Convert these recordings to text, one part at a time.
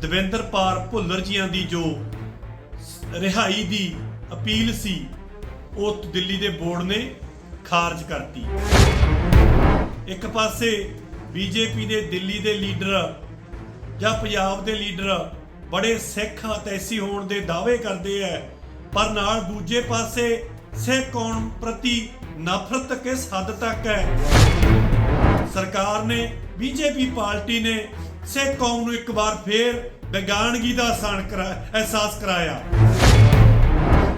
ਦਵਿੰਦਰ ਦਵਿੰਦਰਪਾਲ ਭੁੱਲਰ ਜੀਆਂ ਦੀ ਜੋ ਰਿਹਾਈ ਦੀ ਅਪੀਲ ਸੀ, ਉਹ ਦਿੱਲੀ ਦੇ ਬੋਰਡ ਨੇ ਖਾਰਜ ਕਰਤੀ। ਇੱਕ ਪਾਸੇ ਬੀਜੇਪੀ ਦੇ ਦਿੱਲੀ ਦੇ ਲੀਡਰ ਜਾਂ ਪੰਜਾਬ ਦੇ ਲੀਡਰ ਬੜੇ ਸਿੱਖ ਹਤੈਸੀ ਹੋਣ ਦੇ ਦਾਅਵੇ ਕਰਦੇ ਐ, ਪਰ ਨਾਲ ਦੂਜੇ ਪਾਸੇ ਸਿੱਖ ਕੌਮ ਪ੍ਰਤੀ ਨਫ਼ਰਤ ਕਿਸ ਹੱਦ ਤੱਕ ਹੈ ਸਰਕਾਰ ਨੇ ਬੀਜੇਪੀ ਪਾਰਟੀ ਨੇ ਸਿੱਖ ਕੌਮ ਨੂੰ ਇੱਕ ਵਾਰ ਫੇਰ ਬੇਗਾਨਗੀ ਦਾ ਅਹਿਸਾਨ ਕਰਾ ਅਹਿਸਾਸ ਕਰਾਇਆ।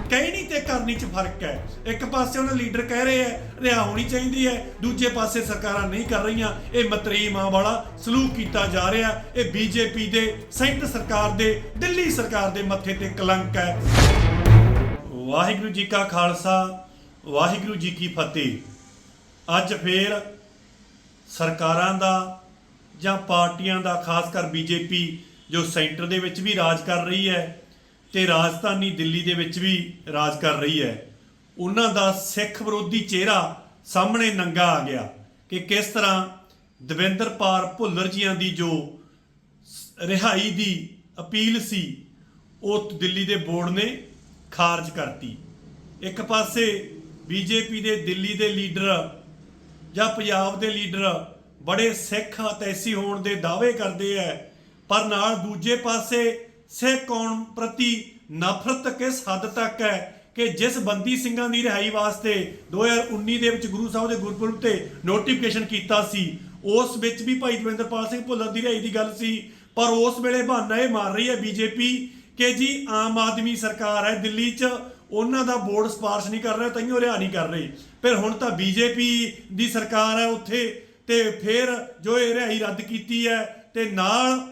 ਕਹਿਣੀ ਤੇ ਕਰਨੀ ਚ ਫ਼ਰਕ ਹੈ। ਇੱਕ ਪਾਸੇ ਉਹਨਾਂ ਲੀਡਰ ਕਹਿ ਰਹੇ ਹੈ, ਰਿਹਾ ਹੋਣੀ ਚਾਹੀਦੀ ਹੈ, ਦੂਜੇ ਪਾਸੇ ਸਰਕਾਰਾਂ ਨਹੀਂ ਕਰ ਰਹੀਆਂ। ਇਹ ਮਤਰੀ ਮਾਂ ਵਾਲਾ ਸਲੂਕ ਕੀਤਾ ਜਾ ਰਿਹਾ। ਇਹ ਬੀਜੇਪੀ ਦੇ ਸੈਂਟਰ ਸਰਕਾਰ ਦੇ, ਦਿੱਲੀ ਸਰਕਾਰ ਦੇ ਮੱਥੇ ਤੇ ਕਲੰਕ ਹੈ। ਵਾਹਿਗੁਰੂ ਜੀ ਕਾ ਖਾਲਸਾ, ਵਾਹਿਗੁਰੂ ਜੀ ਕੀ ਫਤਿਹ। ਅੱਜ ਫੇਰ ਸਰਕਾਰਾਂ ਦਾ ਜਾਂ ਪਾਰਟੀਆਂ ਦਾ, ਖਾਸ ਕਰ ਬੀਜੇਪੀ, ਜੋ ਸੈਂਟਰ ਦੇ ਵਿੱਚ ਵੀ ਰਾਜ ਕਰ ਰਹੀ ਹੈ ਤੇ ਰਾਜਧਾਨੀ ਦਿੱਲੀ ਦੇ ਵਿੱਚ ਵੀ ਰਾਜ ਕਰ ਰਹੀ ਹੈ, ਉਹਨਾਂ ਦਾ ਸਿੱਖ ਵਿਰੋਧੀ ਚਿਹਰਾ ਸਾਹਮਣੇ ਨੰਗਾ ਆ ਗਿਆ ਕਿ ਕਿਸ ਤਰ੍ਹਾਂ ਦਵਿੰਦਰ ਦਵਿੰਦਰਪਾਲ ਭੁੱਲਰ ਜੀਆਂ ਦੀ ਜੋ ਰਿਹਾਈ ਦੀ ਅਪੀਲ ਸੀ, ਉਹ ਦਿੱਲੀ ਦੇ ਬੋਰਡ ਨੇ ਖਾਰਜ ਕਰਤੀ। ਇੱਕ ਪਾਸੇ ਬੀਜੇਪੀ ਦੇ ਦਿੱਲੀ ਦੇ ਲੀਡਰ ਜਾਂ ਪੰਜਾਬ ਦੇ ਲੀਡਰ ਬੜੇ ਸਿੱਖ ਅਤੈਸੀ ਹੋਣ ਦੇ ਦਾਅਵੇ ਕਰਦੇ ਐ, ਪਰ ਨਾਲ ਦੂਜੇ ਪਾਸੇ ਸਿੱਖ ਕੌਮ ਪ੍ਰਤੀ ਨਫ਼ਰਤ ਕਿਸ ਹੱਦ ਤੱਕ ਹੈ ਕਿ ਜਿਸ ਬੰਦੀ ਸਿੰਘਾਂ ਦੀ ਰਿਹਾਈ ਵਾਸਤੇ 2019 ਦੇ ਵਿੱਚ ਗੁਰੂ ਸਾਹਿਬ ਦੇ ਗੁਰਪੁਰਬ ਤੇ ਨੋਟੀਫਿਕੇਸ਼ਨ ਕੀਤਾ ਸੀ, ਉਸ ਵਿੱਚ ਵੀ ਭਾਈ ਦਵਿੰਦਰਪਾਲ ਸਿੰਘ ਭੁੱਲਰ ਦੀ ਰਿਹਾਈ ਦੀ ਗੱਲ ਸੀ, ਪਰ ਉਸ ਵੇਲੇ ਬਹਾਨਾ ਇਹ ਮਾਰ ਰਹੀ ਹੈ ਬੀਜੇਪੀ ਕਿ ਜੀ ਆਮ ਆਦਮੀ ਸਰਕਾਰ ਹੈ ਦਿੱਲੀ 'ਚ, ਉਹਨਾਂ ਦਾ ਬੋਰਡ ਸਪਾਰਸ਼ ਨਹੀਂ ਕਰ ਰਿਹਾ ਤਈਓ ਰਿਹਾ ਨਹੀਂ ਕਰ ਰਹੀ। ਫਿਰ ਹੁਣ ਤਾਂ ਬੀਜੇਪੀ ਦੀ ਸਰਕਾਰ ਹੈ ਉੱਥੇ ਤੇ ਫਿਰ ਜੋ ਇਹ ਰਿਹਾਈ ਰੱਦ ਕੀਤੀ ਹੈ ਤੇ ਨਾਲ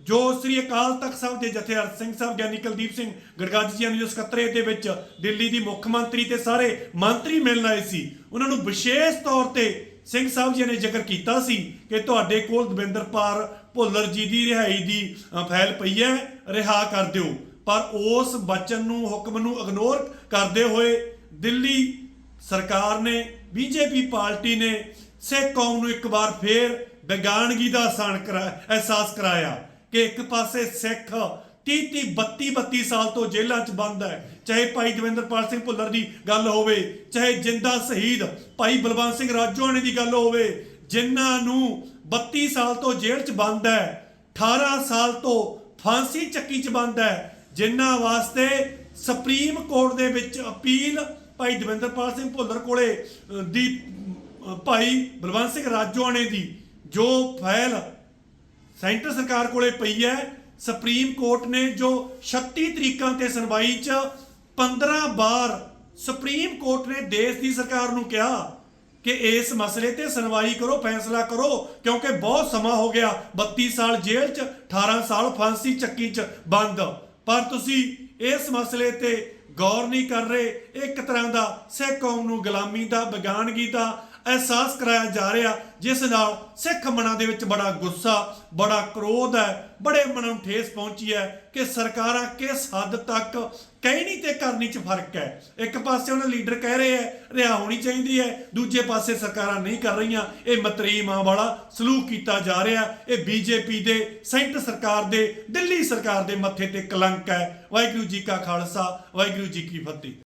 ਜੋ ਸ੍ਰੀ ਅਕਾਲ ਤਖਤ ਸਾਹਿਬ ਦੇ ਜਥੇਦਾਰ ਸਿੰਘ ਸਾਹਿਬ ਗਿਆਨੀ ਕੁਲਦੀਪ ਸਿੰਘ ਗੜਗੱਜ ਜੀਆਂ ਦੀ ਜੋ ਸਕੱਤਰੇਤ ਦੇ ਵਿੱਚ ਦਿੱਲੀ ਦੀ ਮੁੱਖ ਮੰਤਰੀ ਤੇ ਸਾਰੇ ਮੰਤਰੀ ਮਿਲਣ ਆਏ ਸੀ ਉਹਨਾਂ ਨੂੰ ਵਿਸ਼ੇਸ਼ ਤੌਰ ਤੇ ਸਿੰਘ ਸਾਹਿਬ ਜੀ ਨੇ ਜ਼ਿਕਰ ਕੀਤਾ ਸੀ ਕਿ ਤੁਹਾਡੇ ਕੋਲ ਦਵਿੰਦਰ ਦਵਿੰਦਰਪਾਲ ਭੁੱਲਰ ਜੀ ਦੀ ਰਿਹਾਈ ਦੀ ਅ, ਫਾਈਲ ਪਈ ਹੈ ਰਿਹਾ ਕਰ ਦਿਓ। ਪਰ ਉਸ ਬਚਨ ਨੂੰ ਹੁਕਮ ਨੂੰ ਇਗਨੋਰ ਕਰਦੇ ਹੋਏ ਦਿੱਲੀ ਸਰਕਾਰ ਨੇ, ਬੀਜੇਪੀ ਪਾਰਟੀ ਨੇ ਸਿੱਖ ਕੌਮ ਨੂੰ ਇੱਕ ਵਾਰ ਫੇਰ ਬੇਗਾਨਗੀ ਦਾ ਆਸਾਨ ਕਰਾ, ਅਹਿਸਾਸ ਕਰਾਇਆ ਕਿ ਇੱਕ ਪਾਸੇ ਸਿੱਖ 30 30 32 32 ਸਾਲ ਤੋਂ ਜੇਲ੍ਹਾਂ 'ਚ ਬੰਦ ਹੈ। ਚਾਹੇ ਭਾਈ ਦਵਿੰਦਰਪਾਲ ਸਿੰਘ ਭੁੱਲਰ ਦੀ ਗੱਲ ਹੋਵੇ, ਚਾਹੇ ਜਿੰਦਾ ਸ਼ਹੀਦ ਭਾਈ ਬਲਵੰਤ ਸਿੰਘ ਰਾਜੋਆਣੇ ਦੀ ਗੱਲ ਹੋਵੇ, ਜਿਨ੍ਹਾਂ ਨੂੰ 32 ਸਾਲ ਤੋਂ ਜੇਲ੍ਹ 'ਚ ਬੰਦ ਹੈ 18 ਸਾਲ ਤੋਂ ਫਾਂਸੀ ਚੱਕੀ 'ਚ ਬੰਦ ਹੈ, ਜਿਨ੍ਹਾਂ ਵਾਸਤੇ ਸੁਪਰੀਮ ਕੋਰਟ ਦੇ ਵਿੱਚ ਅਪੀਲ ਭਾਈ ਦਵਿੰਦਰਪਾਲ ਸਿੰਘ ਭੁੱਲਰ ਕੋਲੇ ਦੀ ਭਾਈ ਬਲਵੰਤ ਸਿੰਘ ਰਾਜੋਆਣੇ ਦੀ ਜੋ ਫਾਈਲ ਸੈਂਟਰ ਸਰਕਾਰ ਕੋਲੇ ਪਈ ਹੈ, ਸੁਪਰੀਮ ਕੋਰਟ ਨੇ ਜੋ 36 ਤਰੀਕਾਂ ਤੇ ਸੁਣਵਾਈ 'ਚ 15 ਵਾਰ ਸੁਪਰੀਮ ਕੋਰਟ ਨੇ ਦੇਸ਼ ਦੀ ਸਰਕਾਰ ਨੂੰ ਕਿਹਾ ਕਿ ਇਸ ਮਸਲੇ ਤੇ ਸੁਣਵਾਈ ਕਰੋ, ਫੈਸਲਾ ਕਰੋ, ਕਿਉਂਕਿ ਬਹੁਤ ਸਮਾਂ ਹੋ ਗਿਆ 32 ਸਾਲ ਜੇਲ੍ਹ 'ਚ 18 ਸਾਲ ਫਾਂਸੀ ਚੱਕੀ 'ਚ ਬੰਦ। ਪਰ ਤੁਸੀਂ ਇਸ ਮਸਲੇ ਤੇ ਗੌਰ ਨਹੀਂ ਕਰ ਰਹੇ। ਇੱਕ ਤਰ੍ਹਾਂ ਦਾ ਸਿੱਖ ਕੌਮ ਨੂੰ ਗੁਲਾਮੀ ਦਾ ਬੇਗਾਨਗੀ ਦਾ ਅਹਿਸਾਸ ਕਰਾਇਆ ਜਾ ਰਿਹਾ, ਜਿਸ ਨਾਲ ਸਿੱਖ ਮਨਾਂ ਦੇ ਵਿੱਚ ਬੜਾ ਗੁੱਸਾ, ਬੜਾ ਕ੍ਰੋਧ ਹੈ, ਬੜੇ ਮਨਾਂ ਨੂੰ ਠੇਸ ਪਹੁੰਚੀ ਹੈ ਕਿ ਸਰਕਾਰਾਂ ਕਿਸ ਹੱਦ ਤੱਕ ਕਹਿਣੀ ਤੇ ਕਰਨੀ 'ਚ ਫ਼ਰਕ ਹੈ। ਇੱਕ ਪਾਸੇ ਉਹਨਾਂ ਲੀਡਰ ਕਹਿ ਰਹੇ ਹੈ, ਰਿਹਾ ਹੋਣੀ ਚਾਹੀਦੀ ਹੈ, ਦੂਜੇ ਪਾਸੇ ਸਰਕਾਰਾਂ ਨਹੀਂ ਕਰ ਰਹੀਆਂ। ਇਹ ਮਤਰੀ ਮਾਂ ਵਾਲਾ ਸਲੂਕ ਕੀਤਾ ਜਾ ਰਿਹਾ। ਇਹ ਬੀਜੇਪੀ ਦੇ ਸੈਂਟਰ ਸਰਕਾਰ ਦੇ, ਦਿੱਲੀ ਸਰਕਾਰ ਦੇ ਮੱਥੇ ਤੇ ਕਲੰਕ ਹੈ। ਵਾਹਿਗੁਰੂ ਜੀ ਕਾ ਖਾਲਸਾ, ਵਾਹਿਗੁਰੂ ਜੀ ਕੀ ਫਤਿਹ।